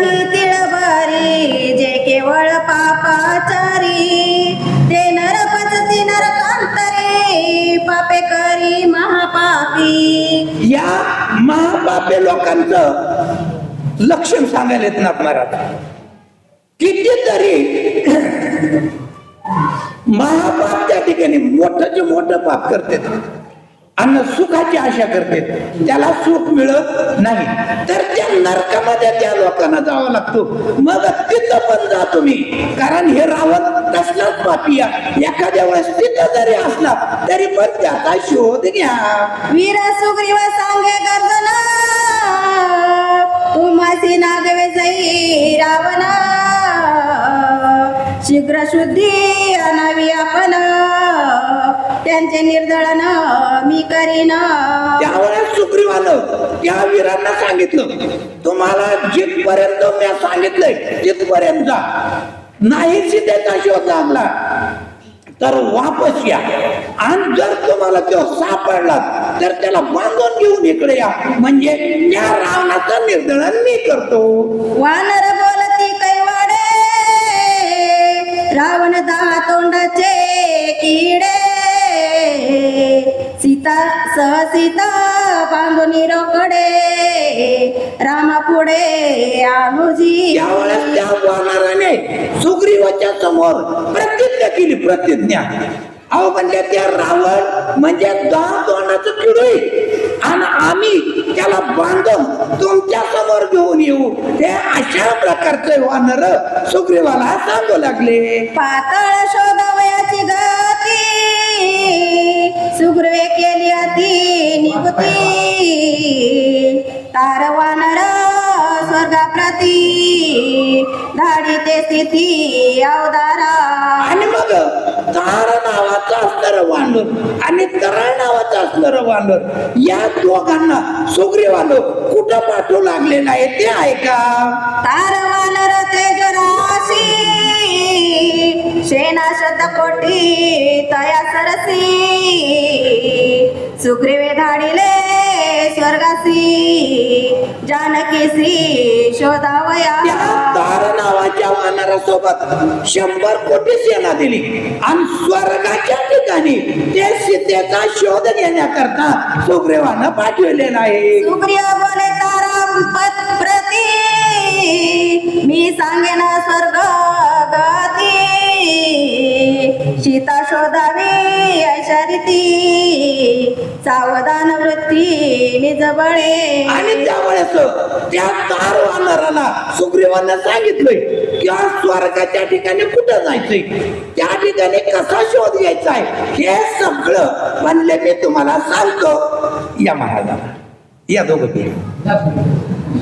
नाही तिळभरी जे केवळ पापाचारी. ते नरपचती नरकांतरी पापे करी महापापी. या महापापे लोकांचं लक्षण सांगायला येत ना महाराज. कितीतरी महापाप त्या ठिकाणी मोठं मोठं पाप करते अन्न सुखाची आशा करते. त्याला सुख मिळत नाही. तर त्या नरकामध्ये त्या लोकांना जावं लागतो. मग तिथं पण जा तुम्ही. कारण हे रावण तसलाच पापिया. एखाद्या वेळेस तिथं जरी असला तरी पण त्याचा शोध घ्या. वीर सुग्रीव सांगे गर्जना. तुम्हासी नागवे जाई रावणा. शीघ्र शुद्धी अनावी आपण. त्यांचे निर्दळन मी करीन. त्यावेळेस सुग्रीवानं त्या वीरांना सांगितलं तुम्हाला जिथपर्यंत मी सांगितलंय तिथपर्यंत जा. नाही सीतेचा शोध लागला. तर वापस या. आणि जर तुम्हाला तो सापडला तर त्याला बांधून घेऊन इकडे या. म्हणजे त्या रावणाचं निर्दळन मी करतो. वानर बोलती कैवाडे रावण दहा तोंडाचे किडे सीता सह सीता बांधून रोकडे रामा पुढे अनुजी त्यावेळेस त्या वानराने सुग्रीवाच्या समोर प्रतिज्ञा केली प्रतिज्ञा. अहो म्हणजे त्या रावण म्हणजे दहा तोंडाचं किडोई आणि आम्ही त्याला बांधून तुमच्यासमोर घेऊन येऊ. हे अशा प्रकारचे वानर सुग्रीवाला सांगू लागले. पातळ शोधावयाची गती सुग्रवे केली अति निगती तार वानर स्वर्गाप्रती. धाडी ते स्थिती अवदारा आणि मग तार नावाचं असणार वानर आणि तराळ नावाचं असणार वानर या दोघांना सुग्रीवानं कुठं पाठवू लागलेलं आहे ते ऐका. तार वानर तेज राशी शेना शतकोटी तया सरसी. सुग्रीवे धाडिले स्वर्गासी जानकीसी शोधावया. त्या तार नावाच्या वानरासोबत शंभर कोटी सेना दिली. आणि स्वर्गाच्या ठिकाणी ते सीतेचा शोध घेण्याकरता सुग्रीवानं पाठवलेला आहे सुग्रीव बोले तारा प्रती मी सांगेन स्वर्ग गती. सीता शोधावी अशा सावधान वृत्ती निजबळे आणि त्यावेळेस त्या तार वानराला सुग्रीवांना सांगितलंय की आज स्वर्गाच्या ठिकाणी कुठं जायचंय? त्या ठिकाणी कसा शोध घ्यायचा आहे हे सगळं म्हणले मी तुम्हाला सांगतो. या महाराजाला. या दोघं